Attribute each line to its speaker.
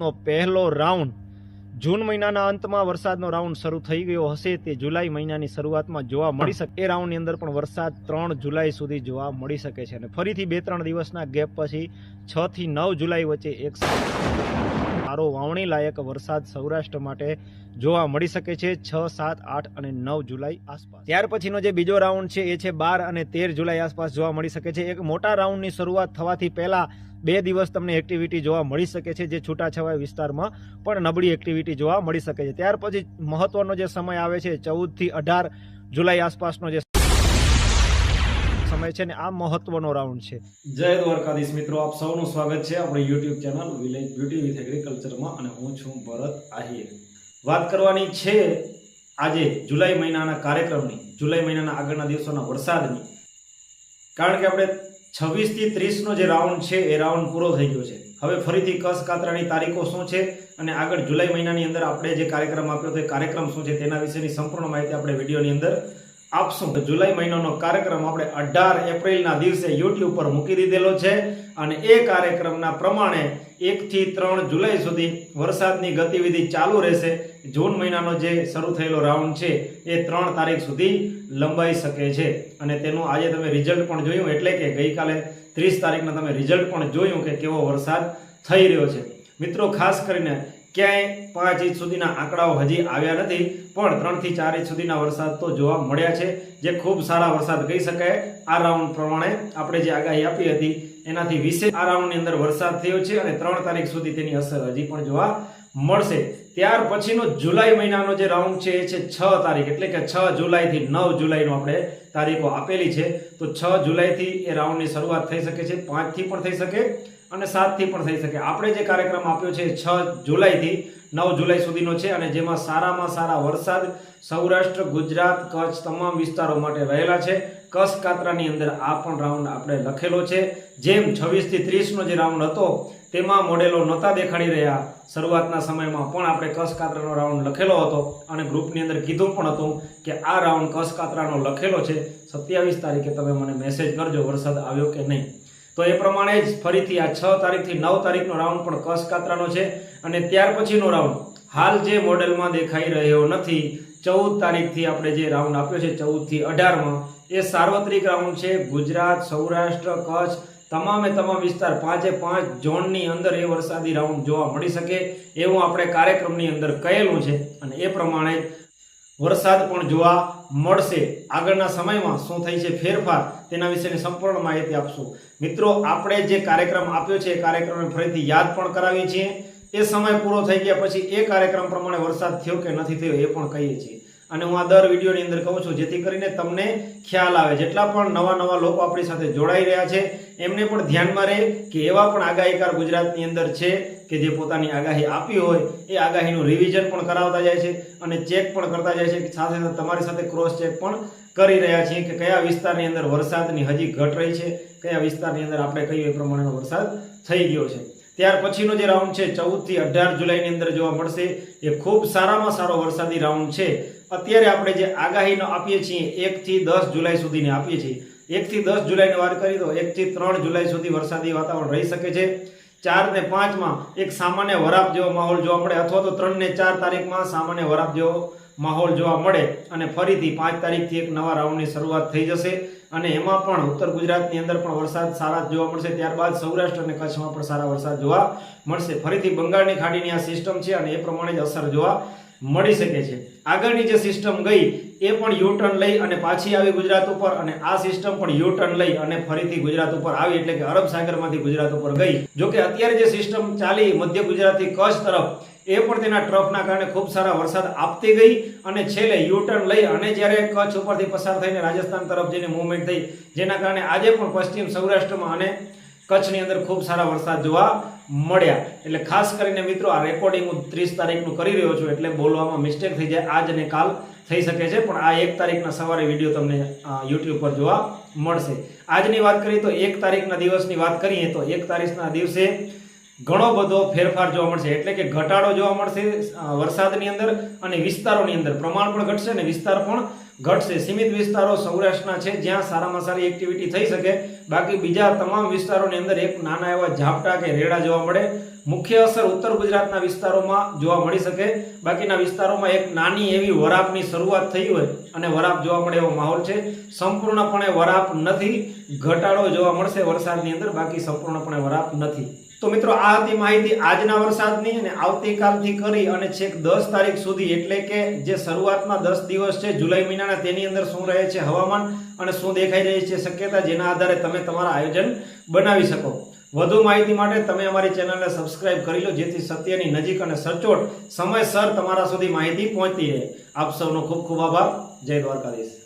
Speaker 1: નો પહેલો રાઉન્ડ. જૂન મહિનાના અંતમાં વરસાદનો રાઉન્ડ શરૂ થઈ ગયો હશે તે જુલાઈ મહિનાની શરૂઆતમાં જોવા મળી શકે. એ રાઉન્ડની અંદર પણ વરસાદ ત્રણ જુલાઈ સુધી જોવા મળી શકે છે અને ફરીથી બે ત્રણ દિવસના ગેપ પછી છ થી નવ જુલાઈ વચ્ચે એક સારો વાવણી લાયક વરસાદ સૌરાષ્ટ્ર માટે જોવા મળી શકે છે છ સાત આઠ અને નવ જુલાઈ આસપાસ. ત્યાર પછીનો જે બીજો રાઉન્ડ છે એ છે બાર અને તેર જુલાઈ આસપાસ જોવા મળી શકે છે. એક મોટા રાઉન્ડની શરૂઆત થવાથી પહેલા બે દિવસ તમને એક્ટિવિટી જોવા મળી શકે છે જે છૂટાછવાયા વિસ્તારમાં પણ નબળી એક્ટિવિટી જોવા મળી શકે છે. ત્યાર પછી મહત્વનો જે સમય આવે છે ચૌદથી અઢાર જુલાઈ આસપાસનો જે સમય છે ને આ મહત્વનો રાઉન્ડ છે.
Speaker 2: જય દ્વારકાધીશ મિત્રો, આપ સૌનું સ્વાગત છે આપણી YouTube channel village beauty with એગ્રીકલ્ચરમાં અને હું છું ભરત આહિર. વાત કરવાની છે આજે જુલાઈ મહિનાના કાર્યક્રમની, જુલાઈ મહિનાના આગળના દિવસોના વરસાદની. કારણ કે આપણે છવ્વીસથી ત્રીસનો જે રાઉન્ડ છે, એ રાઉન્ડ પૂરો થઈ ગયો છે. હવે ફરીથી કસ કાતરાની તારીખો શું છે અને આગળ જુલાઈ મહિનાની અંદર આપણે જે કાર્યક્રમ આપ્યો તો એ કાર્યક્રમ શું છે તેના વિશેની સંપૂર્ણ માહિતી આપણે વિડીયોની અંદર આપશું જુલાઈ મહિનાનો કાર્યક્રમ આપણે અઢાર એપ્રિલના દિવસે યુટ્યુબ પર મૂકી દીધેલો છે અને એ કાર્યક્રમના પ્રમાણે એકથી ત્રણ જુલાઈ સુધી વરસાદની ગતિવિધિ ચાલુ રહેશે. જૂન મહિનાનો જે શરૂ થયેલો રાઉન્ડ છે, એ ત્રણ તારીખ સુધી લંબાઈ શકે છે. અને તેનું આજે તમે રિઝલ્ટ પણ જોયું, એટલે કે ગઈકાલે ત્રીસ તારીખના તમે રિઝલ્ટ પણ જોયું કે કેવો વરસાદ થઈ રહ્યો છે. મિત્રો, ખાસ કરીને ક્યાંય પાંચ ઇંચ સુધીના આંકડાઓ હજી આવ્યા નથી, પણ ત્રણથી ચાર ઇંચ સુધીના વરસાદ તો જોવા મળ્યા છે. જે ખૂબ સારા વરસાદ કહી શકાય. આ રાઉન્ડ પ્રમાણે આપણે જે આગાહી આપી હતી એનાથી વિશે આ રાઉન્ડની અંદર વરસાદ થયો છે અને ત્રણ તારીખ સુધી તેની અસર હજી પણ જોવા મળશે. ત્યાર પછીનો જુલાઈ મહિનાનો જે રાઉન્ડ છે, એ છે છ તારીખ. એટલે કે છ જુલાઈથી નવ જુલાઈનો આપણે તારીખો આપેલી છે. તો છ જુલાઈથી એ રાઉન્ડની શરૂઆત થઈ શકે છે, પાંચથી પણ થઈ શકે અને સાતથી પણ થઈ શકે. આપણે જે કાર્યક્રમ આપ્યો છે છ જુલાઈથી નવ જુલાઈ સુધીનો છે અને જેમાં સારામાં સારા વરસાદ, સૌરાષ્ટ્ર, ગુજરાત, કચ્છ તમામ વિસ્તારો માટે રહેલા છે. કસ કાતરાની અંદર આ પણ રાઉન્ડ આપણે લખેલો છે. જેમ છવ્વીસથી ત્રીસનો જે રાઉન્ડ હતો, તેમાં મોડેલો નહોતા દેખાડી રહ્યા. શરૂઆતના સમયમાં પણ આપણે કચ્છ કાતરાનો રાઉન્ડ લખેલો હતો અને ગ્રુપની અંદર કીધું પણ હતું કે આ રાઉન્ડ કસકાતરાનો કાતરાનો લખેલો છે. સત્યાવીસ તારીખે તમે મને મેસેજ કરજો વરસાદ આવ્યો કે નહીં. તો એ પ્રમાણે જ ફરીથી આ છ તારીખથી નવ તારીખનો રાઉન્ડ પણ કસ કાતરાનો છે. અને ત્યાર પછીનો રાઉન્ડ હાલ જે મોડેલમાં દેખાઈ રહ્યો નથી, ચૌદ તારીખથી આપણે જે રાઉન્ડ આપ્યો છે, ચૌદથી અઢારમાં, એ સાર્વત્રિક રાઉન્ડ છે. ગુજરાત, સૌરાષ્ટ્ર, કચ્છ, તમામે તમામ વિસ્તાર પાંચે પાંચ ઝોનની અંદર એ વરસાદી રાઉન્ડ જોવા મળી શકે એવું આપણે કાર્યક્રમની અંદર કહેલું છે. અને એ પ્રમાણે વરસાદ પણ જોવા મળશે. આગળના સમયમાં શું થઈ છે ફેરફાર તેના વિશેની સંપૂર્ણ માહિતી આપશું. મિત્રો, આપણે જે કાર્યક્રમ આપ્યો છે એ કાર્યક્રમને ફરીથી યાદ પણ કરાવીએ છીએ. એ સમય પૂરો થઈ ગયા પછી એ કાર્યક્રમ પ્રમાણે વરસાદ થયો કે નથી થયો એ પણ કહીએ છીએ. અને હું આ દર વિડીયોની અંદર કહું છું, જેથી કરીને તમને ખ્યાલ આવે. જેટલા પણ નવા નવા લોકો આપણી સાથે જોડાઈ રહ્યા છે, એમને પણ ધ્યાનમાં રહે કે એવા પણ આગાહીકાર ગુજરાતની અંદર છે કે જે પોતાની આગાહી આપી હોય, એ આગાહીનું રિવિઝન પણ કરાવતા જાય છે અને ચેક પણ કરતા જાય છે. સાથે સાથે તમારી સાથે ક્રોસ ચેક પણ કરી રહ્યા છીએ કે કયા વિસ્તારની અંદર વરસાદની હજી ઘટ રહી છે, કયા વિસ્તારની અંદર આપણે કહીએ એ પ્રમાણેનો વરસાદ થઈ ગયો છે. ત્યાર પછીનો જે રાઉન્ડ છે, ચૌદથી અઢાર જુલાઈની અંદર જોવા મળશે. એ ખૂબ સારામાં સારો વરસાદી રાઉન્ડ છે. અત્યારે આપણે જે આગાહીનો આપીએ છીએ, એક થી દસ જુલાઈ સુધીની આપીએ છીએ. એક થી દસ જુલાઈની વાત કરીએ તો એક થી ત્રણ જુલાઈ સુધી વરસાદી વાતાવરણ રહી શકે છે. ચાર ને પાંચમાં એક સામાન્ય વરાપ જેવો માહોલ જોવા મળે, અથવા તો ત્રણ ને ચાર તારીખમાં સામાન્ય વરાપ જેવો માહોલ જોવા મળે અને ફરીથી પાંચ તારીખથી એક નવા રાઉન્ડની શરૂઆત થઈ જશે. અને એમાં પણ ઉત્તર ગુજરાતની અંદર પણ વરસાદ સારા જોવા મળશે. ત્યારબાદ સૌરાષ્ટ્ર અને કચ્છમાં પણ સારા વરસાદ જોવા મળશે. ફરીથી બંગાળની ખાડીની આ સિસ્ટમ છે અને એ પ્રમાણે જ અસર જોવા મળી શકે છે. આગળની જે સિસ્ટમ ગઈ, એ પણ યુ ટર્ન લઈ અને પાછી આવી ગુજરાત ઉપર અને આ સિસ્ટમ પણ યુ ટર્ન લઈ અને ફરીથી ગુજરાત ઉપર આવી એટલે કે અરબ સાગરમાંથી ગુજરાત ઉપર ગઈ. જો કે અત્યારે જે સિસ્ટમ ચાલી મધ્ય ગુજરાતથી કચ્છ તરફ, એ પણ તેના ટ્રફના કારણે ખૂબ સારા વરસાદ આપતી ગઈ અને છેલ્લે યુટર્ન લઈ અને જ્યારે કચ્છ ઉપરથી પસાર થઈને રાજસ્થાન તરફ જઈને મૂવમેન્ટ થઈ, જેના કારણે આજે પણ પશ્ચિમ સૌરાષ્ટ્રમાં અને કચ્છની અંદર ખૂબ સારા વરસાદ જોવા મળ્યા. એટલે ખાસ કરીને મિત્રો, આ રેકોર્ડિંગ હું ત્રીસ તારીખનું કરી રહ્યો છું, એટલે બોલવામાં મિસ્ટેક થઈ જાય, આજ અને કાલ થઈ શકે છે, પણ આ એક તારીખના સવારે વીડિયો તમને યુટ્યુબ પર જોવા મળશે. આજની વાત કરીએ તો એક તારીખના દિવસની વાત કરીએ તો એક તારીખના દિવસે ઘણો બધો ફેરફાર જોવા મળશે. એટલે કે ઘટાડો જોવા મળશે વરસાદની અંદર અને વિસ્તારોની અંદર. પ્રમાણ પણ ઘટશે અને વિસ્તાર પણ ઘટશે. સીમિત વિસ્તારો સૌરાષ્ટ્રના છે, જ્યાં સારામાં સારી એક્ટિવિટી થઈ શકે. બાકી બીજા તમામ વિસ્તારોની અંદર એક નાના એવા ઝાપટા કે રેડા જોવા મળે. મુખ્ય અસર ઉત્તર ગુજરાતના વિસ્તારોમાં જોવા મળી શકે. બાકીના વિસ્તારોમાં એક નાની એવી વરાપની શરૂઆત થઈ હોય અને વરાપ જોવા મળે એવો માહોલ છે. સંપૂર્ણપણે વરાપ નથી. ઘટાડો જોવા મળશે વરસાદની અંદર. બાકી સંપૂર્ણપણે વરાપ નથી. તો મિત્રો, આ હતી માહિતી આજના વરસાદની અને આવતીકાલથી કરી અને છેક દસ તારીખ સુધી, એટલે કે જે શરૂઆતમાં દસ દિવસ છે, જુલાઈ મહિનાના, તેની અંદર શું રહે છે હવામાન અને શું દેખાઈ રહી છે શક્યતા, જેના આધારે તમે તમારા આયોજન બનાવી શકો. વધુ માહિતી માટે તમે અમારી ચેનલને સબસ્ક્રાઇબ કરી લો, જેથી સત્યની નજીક અને સચોટ સમયસર તમારા સુધી માહિતી પહોંચતી રહે. આપ સૌનો ખૂબ ખૂબ આભાર. જય દ્વારકાધીશ.